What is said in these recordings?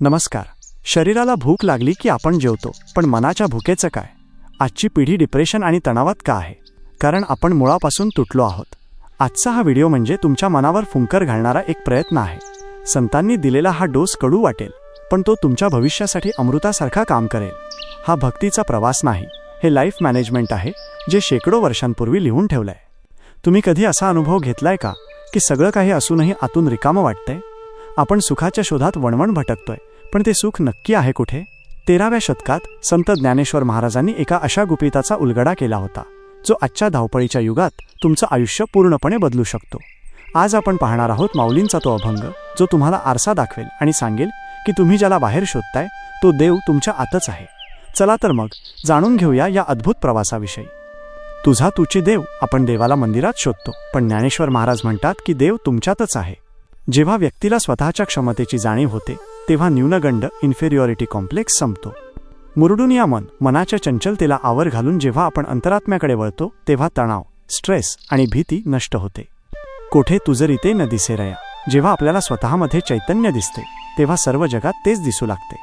नमस्कार. शरीराला भूक लागली की आपण जेवतो पण मनाच्या भुकेचं काय? आजची पिढी डिप्रेशन आणि तणावात का आहे? कारण आपण मुळापासून तुटलो आहोत. आजचा हा व्हिडिओ म्हणजे तुमच्या मनावर फुंकर घालणारा एक प्रयत्न आहे. संतांनी दिलेला हा डोस कडू वाटेल पण तो तुमच्या भविष्यासाठी अमृतासारखा काम करेल. हा भक्तीचा प्रवास नाही हे लाईफ मॅनेजमेंट आहे जे शेकडो वर्षांपूर्वी लिहून ठेवलंय. तुम्ही कधी असा अनुभव घेतलाय का की सगळं काही असूनही आतून रिकामं वाटतंय? आपण सुखाच्या शोधात वणवण भटकतोय. पण ते सुख नक्की आहे कुठे? तेराव्या शतकात संत ज्ञानेश्वर महाराजांनी एका अशा गुपिताचा उलगडा केला होता जो आजच्या धावपळीच्या युगात तुमचं आयुष्य पूर्णपणे बदलू शकतो. आज आपण पाहणार आहोत माऊलींचा तो अभंग जो तुम्हाला आरसा दाखवेल आणि सांगेल की तुम्ही ज्याला बाहेर शोधताय तो देव तुमच्या आतच आहे. चला तर मग जाणून घेऊया या अद्भुत प्रवासाविषयी. तुझा तुची देव आपण देवाला मंदिरात शोधतो पण ज्ञानेश्वर महाराज म्हणतात की देव तुमच्यातच आहे. जेव्हा व्यक्तीला स्वतःच्या क्षमतेची जाणीव होते तेव्हा न्यूनगंड इन्फेरियॉरिटी कॉम्प्लेक्स संपतो. मुरडून या मन मनाच्या चंचलतेला आवर घालून जेव्हा आपण अंतरात्म्याकडे वळतो तेव्हा तणाव स्ट्रेस आणि भीती नष्ट होते. कोठे तुझरिते न दिसे रया. जेव्हा आपल्याला स्वतःमध्ये चैतन्य दिसते तेव्हा सर्व जगात तेच दिसू लागते.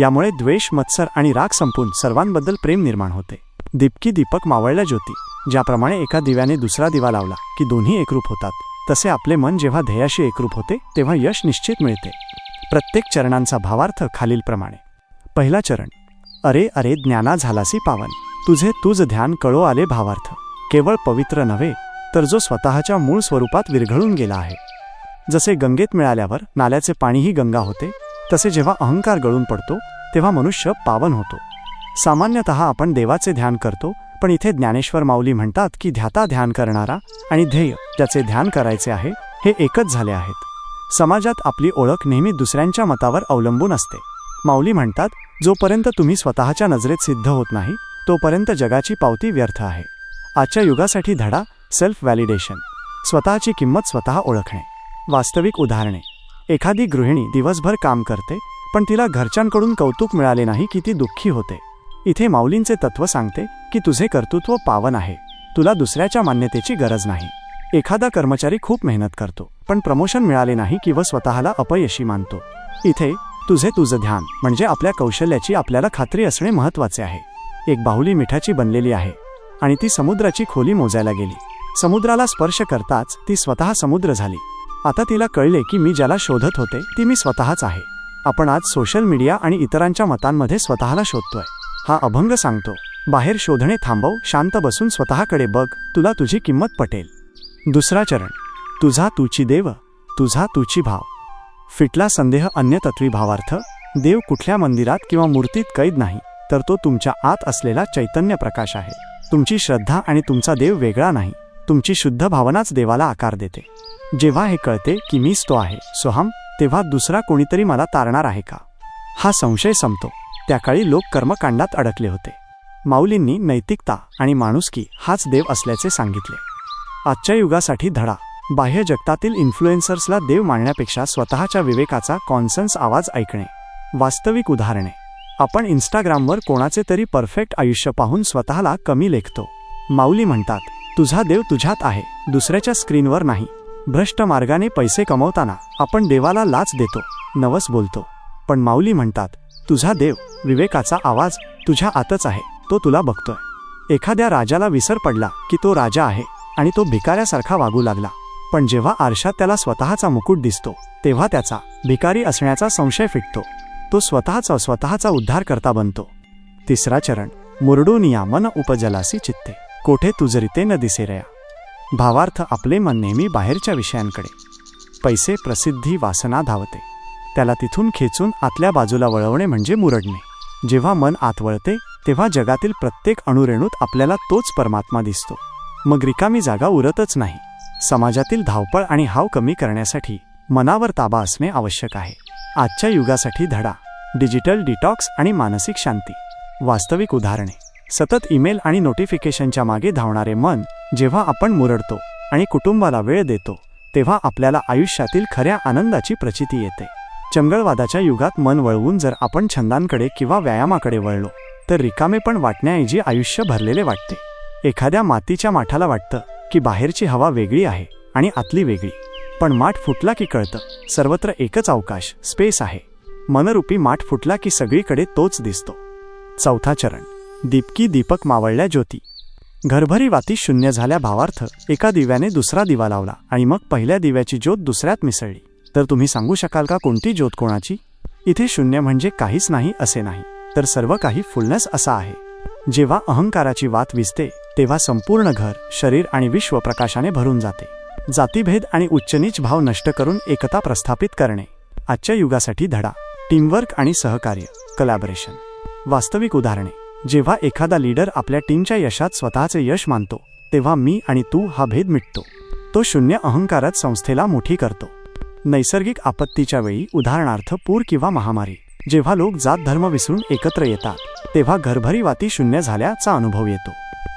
यामुळे द्वेष मत्सर आणि राग संपून सर्वांबद्दल प्रेम निर्माण होते. दीपकी दीपक मावळल्या ज्योती ज्याप्रमाणे एका दिव्याने दुसरा दिवा लावला की दोन्ही एकरूप होतात. तसे आपले मन जेव्हा ध्येयाशी एकरूप होते तेव्हा यश निश्चित मिळते. प्रत्येक चरणांचा भावार्थ खालीलप्रमाणे. पहिला चरण अरे अरे ज्ञाना झालासी पावन तुझे तुझ ध्यान कळो आले भावार्थ. केवळ पवित्र नव्हे तर जो स्वतःच्या मूळ स्वरूपात विरघळून गेला आहे. जसे गंगेत मिळाल्यावर नाल्याचे पाणीही गंगा होते तसे जेव्हा अहंकार गळून पडतो तेव्हा मनुष्य पावन होतो. सामान्यतः आपण देवाचे ध्यान करतो पण इथे ज्ञानेश्वर माऊली म्हणतात की ध्याता ध्यान करणारा आणि ध्येय ज्याचे ध्यान करायचे आहे हे एकच झाले आहेत. समाजात आपली ओळख नेहमी दुसऱ्यांच्या मतावर अवलंबून असते. माऊली म्हणतात जोपर्यंत तुम्ही स्वतःच्या नजरेत सिद्ध होत नाही तोपर्यंत जगाची पावती व्यर्थ आहे. आजच्या युगासाठी धडा सेल्फ व्हॅलिडेशन स्वतःची किंमत स्वतः ओळखणे. वास्तविक उदाहरणे. एखादी गृहिणी दिवसभर काम करते पण तिला घरच्यांकडून कौतुक मिळाले नाही की ती दुःखी होते. इथे माऊलींचे तत्व सांगते की तुझे कर्तृत्व पावन आहे. तुला दुसऱ्याच्या मान्यतेची गरज नाही. एखादा कर्मचारी खूप मेहनत करतो पण प्रमोशन मिळाले नाही किंवा स्वतःला अपयशी मानतो. इथे तुझे तुझं ध्यान म्हणजे आपल्या कौशल्याची आपल्याला खात्री असणे महत्त्वाचे आहे. एक बाहुली मिठाची बनलेली आहे आणि ती समुद्राची खोली मोजायला गेली. समुद्राला स्पर्श करताच ती स्वतः समुद्र झाली. आता तिला कळले की मी ज्याला शोधत होते ती मी स्वतःच आहे. आपण आज सोशल मीडिया आणि इतरांच्या मतांमध्ये स्वतःला शोधतोय. हा अभंग सांगतो. बाहेर शोधणे थांबव शांत बसून स्वतःकडे बघ तुला तुझी किंमत पटेल. दुसरा चरण तुझा तुची देव तुझा तुची भाव. फिटला संदेह अन्य तत्वी भावार्थ देव कुठल्या मंदिरात किंवा मूर्तीत कैद नाही तर तो तुमच्या आत असलेला चैतन्य प्रकाश आहे. तुमची श्रद्धा आणि तुमचा देव वेगळा नाही तुमची शुद्ध भावनाच देवाला आकार देते. जेव्हा हे कळते की मीच तो आहे सोहम तेव्हा दुसरा कोणीतरी मला तारणार आहे का? हा संशय संपतो. त्या काळी लोक कर्मकांडात अडकले होते. माऊलींनी नैतिकता आणि माणुसकी हाच देव असल्याचे सांगितले. आजच्या युगासाठी धडा. बाह्य जगतातील इन्फ्लुएन्सर्सला देव मानण्यापेक्षा स्वतःच्या विवेकाचा कॉन्सन्स आवाज ऐकणे. वास्तविक उदाहरणे. आपण इंस्टाग्रामवर कोणाचे तरी परफेक्ट आयुष्य पाहून स्वतःला कमी लेखतो. माऊली म्हणतात तुझा देव तुझ्यात आहे दुसऱ्याच्या स्क्रीनवर नाही. भ्रष्ट मार्गाने पैसे कमवताना आपण देवाला लाच देतो नवस बोलतो. पण माऊली म्हणतात तुझा देव विवेकाचा आवाज तुझ्या आतच आहे तो तुला बघतोय. एखाद्या राजाला विसर पडला की तो राजा आहे आणि तो भिकाऱ्यासारखा वागू लागला. पण जेव्हा आरशात त्याला स्वतःचा मुकुट दिसतो तेव्हा त्याचा भिकारी असण्याचा संशय फिटतो. तो स्वतःचा स्वतःचा उद्धार करता बनतो. तिसरा चरण मुरडून या मन उपजलासी चित्ते कोठे तुझरीते न दिसेरया भावार्थ आपले मन नेहमी बाहेरच्या विषयांकडे. पैसे प्रसिद्धी वासना धावते. त्याला तिथून खेचून आतल्या बाजूला वळवणे म्हणजे मुरडणे. जेव्हा मन आतवळते तेव्हा जगातील प्रत्येक अणुरेणूत आपल्याला तोच परमात्मा दिसतो. मग रिकामी जागा उरतच नाही. समाजातील धावपळ आणि हाव कमी करण्यासाठी मनावर ताबा असणे आवश्यक आहे. आजच्या युगासाठी धडा डिजिटल डिटॉक्स आणि मानसिक शांती. वास्तविक उदाहरणे. सतत ईमेल आणि नोटिफिकेशनच्या मागे धावणारे मन जेव्हा आपण मुरडतो आणि कुटुंबाला वेळ देतो तेव्हा आपल्याला आयुष्यातील खऱ्या आनंदाची प्रचिती येते. चंगळवादाच्या युगात मन वळवून जर आपण छंदांकडे किंवा व्यायामाकडे वळलो तर रिकामे पण वाटण्याऐवजी आयुष्य भरलेले वाटते. एखाद्या मातीच्या माठाला वाटतं की बाहेरची हवा वेगळी आहे आणि आतली वेगळी. पण माठ फुटला की कळतं सर्वत्र एकच अवकाश स्पेस आहे. मनरूपी माठ फुटला की सगळीकडे तोच दिसतो. चौथा चरण दीपकी दीपक मावळल्या ज्योती. घरभरी वाती शून्य झाल्या भावार्थ एका दिव्याने दुसरा दिवा लावला आणि मग पहिल्या दिव्याची ज्योत दुसऱ्यात मिसळली. तर तुम्ही सांगू शकाल का कोणती ज्योत कोणाची? इथे शून्य म्हणजे काहीच नाही असे नाही. तर सर्व काही फुलनेस असा आहे. जेव्हा अहंकाराची वात विजते तेव्हा संपूर्ण घर शरीर आणि विश्व प्रकाशाने भरून जाते. जातीभेद आणि उच्चनीच भाव नष्ट करून एकता प्रस्थापित करणे. आजच्या युगासाठी धडा टीमवर्क आणि सहकार्य कलॅबरेशन वास्तविक उदाहरणे. जेव्हा एखादा लीडर आपल्या टीमच्या यशात स्वतःचे यश मानतो तेव्हा मी आणि तू हा भेद मिटतो. तो शून्य अहंकारात संस्थेला मोठी करतो. नैसर्गिक आपत्तीच्या वेळी उदाहरणार्थ पूर किंवा महामारी. जेव्हा लोक जात धर्म विसरून एकत्र येतात तेव्हा घरभरी वाती शून्य झाल्याचा अनुभव येतो.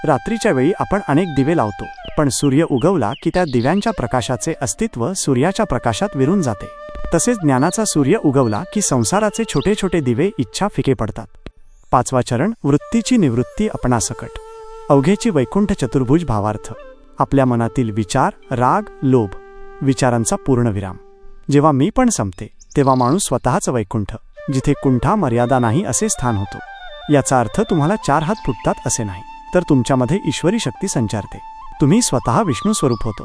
रात्रीच्या वेळी आपण अनेक दिवे लावतो पण सूर्य उगवला की त्या दिव्यांच्या प्रकाशाचे अस्तित्व सूर्याच्या प्रकाशात विरून जाते. तसेच ज्ञानाचा सूर्य उगवला की संसाराचे छोटे छोटे दिवे इच्छा फिके पडतात. पाचवा चरण वृत्तीची निवृत्ती आपणासकट अवघेची वैकुंठ चतुर्भुज भावार्थ. आपल्या मनातील विचार राग लोभ विचारांचा पूर्णविराम. जेव्हा मी पण संपते तेव्हा माणूस स्वतःच वैकुंठ जिथे कुंठा मर्यादा नाही असे स्थान होतो. याचा अर्थ तुम्हाला चार हात फुटतात असे नाही तर तुमच्यामध्ये ईश्वरी शक्ती संचारते. तुम्ही स्वतः विष्णू स्वरूप होतो.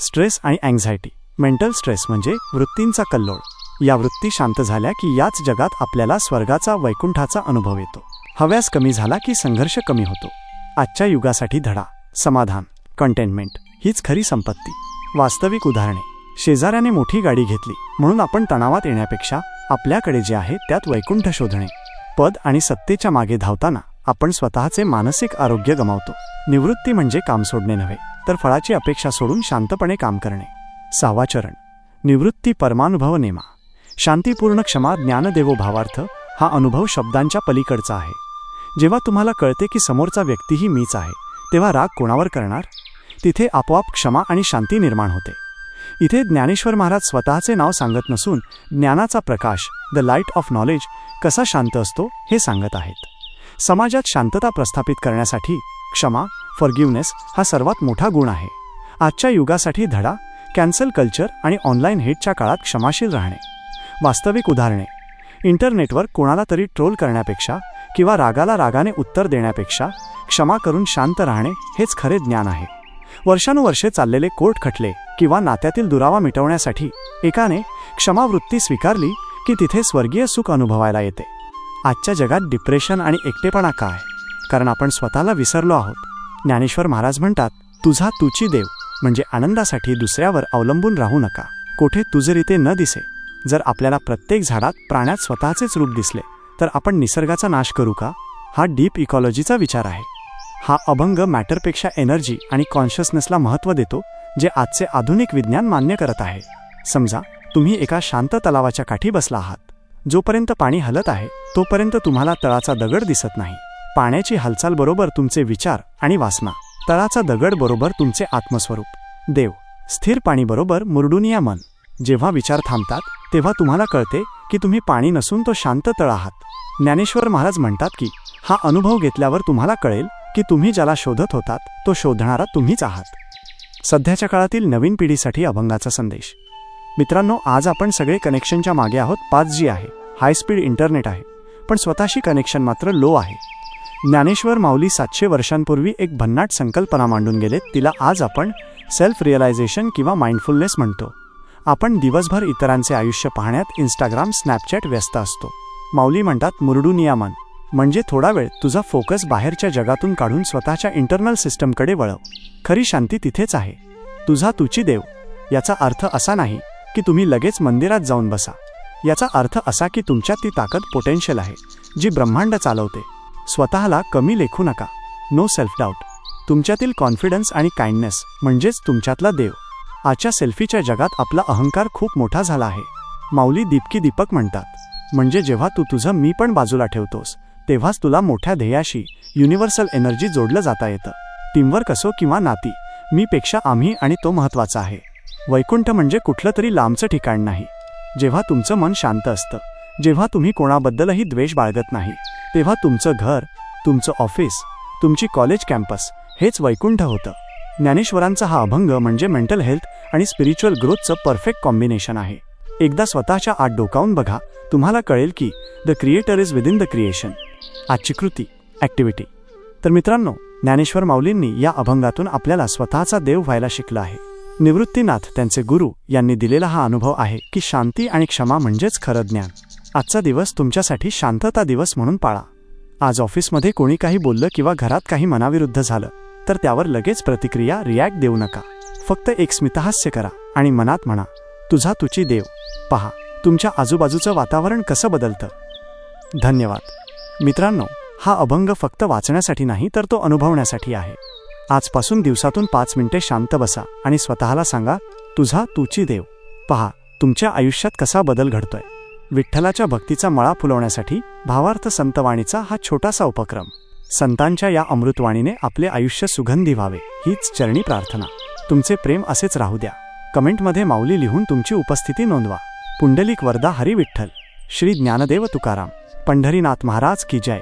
स्ट्रेस आणि अँझायटी मेंटल स्ट्रेस म्हणजे वृत्तींचा कल्लोळ. या वृत्ती शांत झाल्या की याच जगात आपल्याला स्वर्गाचा वैकुंठाचा अनुभव येतो. हव्यास कमी झाला की संघर्ष कमी होतो. आजच्या युगासाठी धडा समाधान कंटेनमेंट हीच खरी संपत्ती. वास्तविक उदाहरणे. शेजाऱ्याने मोठी गाडी घेतली. म्हणून आपण तणावात येण्यापेक्षा आपल्याकडे जे आहे त्यात वैकुंठ शोधणे. पद आणि सत्तेच्या मागे धावताना आपण स्वतःचे मानसिक आरोग्य गमावतो. निवृत्ती म्हणजे काम सोडणे नव्हे तर फळाची अपेक्षा सोडून शांतपणे काम करणे. सहावा चरण. निवृत्ती परमानुभव नेमा. शांतीपूर्ण क्षमा ज्ञानदेवो भावार्थ हा अनुभव शब्दांच्या पलीकडचा आहे. जेव्हा तुम्हाला कळते की समोरचा व्यक्तीही मीच आहे तेव्हा राग कोणावर करणार? तिथे आपोआप क्षमा आणि शांती निर्माण होते. इथे ज्ञानेश्वर महाराज स्वतःचे नाव सांगत नसून ज्ञानाचा प्रकाश द लाइट ऑफ नॉलेज कसा शांत असतो हे सांगत आहेत. समाजात शांतता प्रस्थापित करण्यासाठी क्षमा फॉरगिवनेस हा सर्वात मोठा गुण आहे. आजच्या युगासाठी धडा कॅन्सल कल्चर आणि ऑनलाईन हेटच्या काळात क्षमाशील राहणे. वास्तविक उदाहरणे. इंटरनेटवर कोणाला तरी ट्रोल करण्यापेक्षा किंवा रागाला रागाने उत्तर देण्यापेक्षा क्षमा करून शांत राहणे हेच खरे ज्ञान आहे. वर्षानुवर्षे चाललेले कोर्ट खटले किंवा नात्यातील दुरावा मिटवण्यासाठी एकाने क्षमावृत्ती स्वीकारली की तिथे स्वर्गीय सुख अनुभवायला येते. आजच्या जगात डिप्रेशन आणि एकटेपणा काय? कारण आपण स्वतःला विसरलो आहोत. ज्ञानेश्वर महाराज म्हणतात तुझा तुची देव म्हणजे आनंदासाठी दुसऱ्यावर अवलंबून राहू नका. कोठे तुझरीते न दिसे. जर आपल्याला प्रत्येक झाडात प्राण्यात स्वतःचेच रूप दिसले तर आपण निसर्गाचा नाश करू का? हा डीप इकॉलॉजीचा विचार आहे. हा अभंग मॅटरपेक्षा एनर्जी आणि कॉन्शियसनेसला महत्त्व देतो जे आजचे आधुनिक विज्ञान मान्य करत आहे. समजा तुम्ही एका शांत तलावाच्या काठी बसला आहात. जोपर्यंत पाणी हलत आहे तोपर्यंत तुम्हाला तळाचा दगड दिसत नाही. पाण्याची हालचाल बरोबर तुमचे विचार आणि वासना. तळाचा दगड बरोबर तुमचे आत्मस्वरूप. देव स्थिर पाणी बरोबर मुरडुनिया मन. जेव्हा विचार थांबतात तेव्हा तुम्हाला कळते की तुम्ही पाणी नसून तो शांत तळ आहात. ज्ञानेश्वर महाराज म्हणतात की हा अनुभव घेतल्यावर तुम्हाला कळेल की तुम्ही ज्याला शोधत होतात तो शोधणारा तुम्हीच आहात. सध्याच्या काळातील नवीन पिढीसाठी अभंगाचा संदेश. मित्रांनो आज आपण सगळे कनेक्शनच्या मागे आहोत. पाच जी आहे. हाय स्पीड इंटरनेट आहे. पण स्वतःशी कनेक्शन मात्र लो आहे. ज्ञानेश्वर माऊली सातशे वर्षांपूर्वी एक भन्नाट संकल्पना मांडून गेलेत तिला आज आपण सेल्फ रिअलायझेशन किंवा माइंडफुलनेस म्हणतो. आपण दिवसभर इतरांचे आयुष्य पाहण्यात इंस्टाग्राम स्नॅपचॅट व्यस्त असतो. माऊली म्हणतात मुरडू नियामन. म्हणजे थोडा वेळ तुझा फोकस बाहेरच्या जगातून काढून स्वतःच्या इंटरनल सिस्टमकडे वळव. खरी शांती तिथेच आहे. तुझा तुची देव. याचा अर्थ असा नाही की तुम्ही लगेच मंदिरात जाऊन बसा. याचा अर्थ असा की तुमच्यात ती ताकद पोटेन्शियल आहे जी ब्रह्मांड चालवते. स्वतःला कमी लेखू नका. नो सेल्फ डाऊट तुमच्यातील कॉन्फिडन्स आणि काइंडनेस म्हणजेच तुमच्यातला देव. आजच्या सेल्फीच्या जगात आपला अहंकार खूप मोठा झाला आहे. माऊली दीपकी दीपक म्हणतात म्हणजे जेव्हा तू तुझं मी पण बाजूला ठेवतोस तेव्हाच तुला मोठ्या ध्येयाशी युनिव्हर्सल एनर्जी जोडलं जाता येतं. टीमवर्क असो किंवा नाती मीपेक्षा आम्ही आणि तो महत्त्वाचा आहे. वैकुंठ म्हणजे कुठलं तरी लांबचं ठिकाण नाही. जेव्हा तुमचं मन शांत असतं जेव्हा तुम्ही कोणाबद्दलही द्वेष बाळगत नाही तेव्हा तुमचं घर तुमचं ऑफिस तुमची कॉलेज कॅम्पस हेच वैकुंठ होतं. ज्ञानेश्वरांचा हा अभंग म्हणजे मेंटल हेल्थ आणि स्पिरिच्युअल ग्रोथचं परफेक्ट कॉम्बिनेशन आहे. एकदा स्वतःच्या आत डोकावून बघा तुम्हाला कळेल की the creator is within the creation आजची कृती ॲक्टिव्हिटी तर मित्रांनो ज्ञानेश्वर माऊलींनी या अभंगातून आपल्याला स्वतःचा देव व्हायला शिकलं आहे. निवृत्तीनाथ त्यांचे गुरु यांनी दिलेला हा अनुभव आहे की शांती आणि क्षमा म्हणजेच खरं ज्ञान. आजचा दिवस तुमच्यासाठी शांतता दिवस म्हणून पाळा. आज ऑफिसमध्ये कोणी काही बोललं किंवा घरात काही मनाविरुद्ध झालं तर त्यावर लगेच प्रतिक्रिया रिॲक्ट देऊ नका. फक्त एक स्मितहास्य करा आणि मनात म्हणा तुझा तुची देव. पहा तुमच्या आजूबाजूचं वातावरण कसं बदलतं? धन्यवाद. मित्रांनो हा अभंग फक्त वाचण्यासाठी नाही तर तो अनुभवण्यासाठी आहे. आजपासून दिवसातून पाच मिनिटे शांत बसा आणि स्वतःला सांगा तुझा तुची देव. पहा तुमच्या आयुष्यात कसा बदल घडतोय? विठ्ठलाच्या भक्तीचा मळा फुलवण्यासाठी भावार्थ संतवाणीचा हा छोटासा उपक्रम. संतांच्या या अमृतवाणीने आपले आयुष्य सुगंधी व्हावे हीच चरणी प्रार्थना. तुमचे प्रेम असेच राहू द्या. कमेंटमध्ये माऊली लिहून तुमची उपस्थिती नोंदवा. पुंडलिक वरदा हरी विठ्ठल. श्री ज्ञानदेव तुकाराम पंढरीनाथ महाराज की जय.